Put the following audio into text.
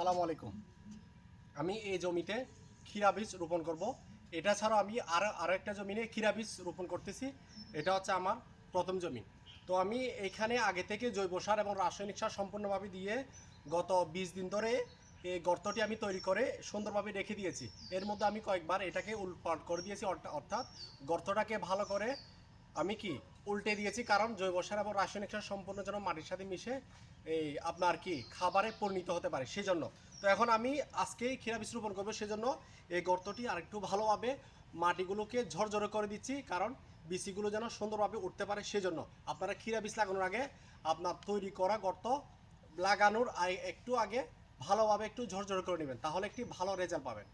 সালামু আলাইকুম। আমি এই জমিতে ক্ষীরা বীজ রোপণ করব। এটা ছাড়াও আমি আর আরও একটা জমিনে ক্ষীরা বীজ রোপণ করতেছি। এটা হচ্ছে আমার প্রথম জমি। তো আমি এখানে আগে থেকে জৈব সার এবং রাসায়নিক সার সম্পূর্ণভাবে দিয়ে গত বিশ দিন ধরে এই গর্তটি আমি তৈরি করে সুন্দরভাবে রেখে দিয়েছি। এর মধ্যে আমি কয়েকবার এটাকে উল্পাট করে দিয়েছি, অর্থা- অর্থাৎ গর্তটাকে ভালো করে আমি কি উল্টে দিয়েছি? কারণ জৈব সার এবং রাসায়নিক সার সম্পূর্ণ যেন মাটির সাথে মিশে, এই আপনার কি খাবারে পরিণত হতে পারে, সেজন্য। তো এখন আমি আজকেই ক্ষীরা বীজ রোপণ করব, সেজন্য এই গর্তটি আরেকটু ভালোভাবে মাটিগুলোকে ঝরঝরে করে দিচ্ছি, কারণ বিচিগুলো যেন সুন্দরভাবে উঠতে পারে, সেজন্য। আপনারা ক্ষীরা বীজ লাগানোর আগে আপনার তৈরি করা গর্ত লাগানোর একটু আগে ভালোভাবে একটু ঝরঝরে করে নেবেন, তাহলে একটি ভালো রেজাল্ট পাবেন।